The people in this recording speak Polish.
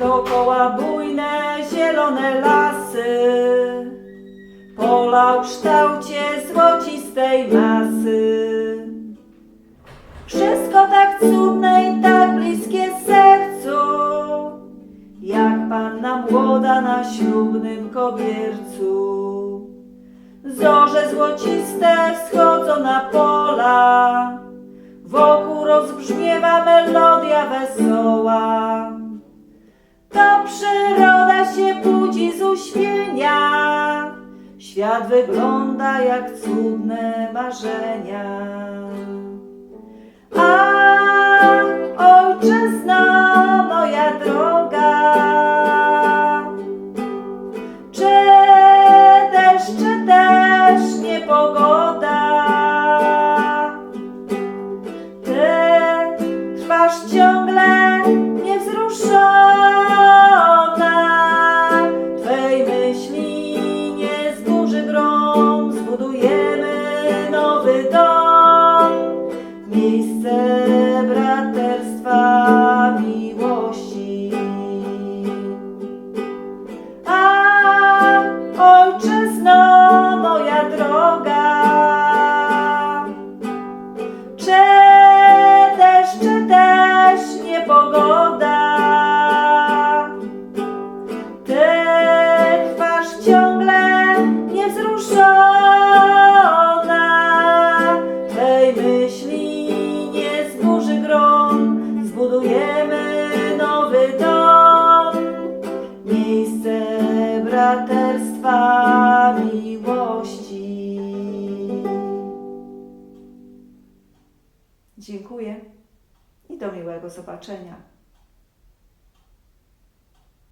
Dokoła bujne, zielone lasy, pola o kształcie złocistej masy. Wszystko tak cudne i tak bliskie sercu, jak panna młoda na ślubnym kobiercu. Zorze złociste wschodzą na pola, wokół rozbrzmiewa melodia wesoła. Ta przyroda się budzi z uśpienia, świat wygląda jak cudne marzenia. A ojczyzna moja droga, czy deszcz, czy też niepogoda, ty trwasz ciągle myśli nie zburzy grom, zbudujemy nowy dom, miejsce braterstwa miłości. Dziękuję i do miłego zobaczenia.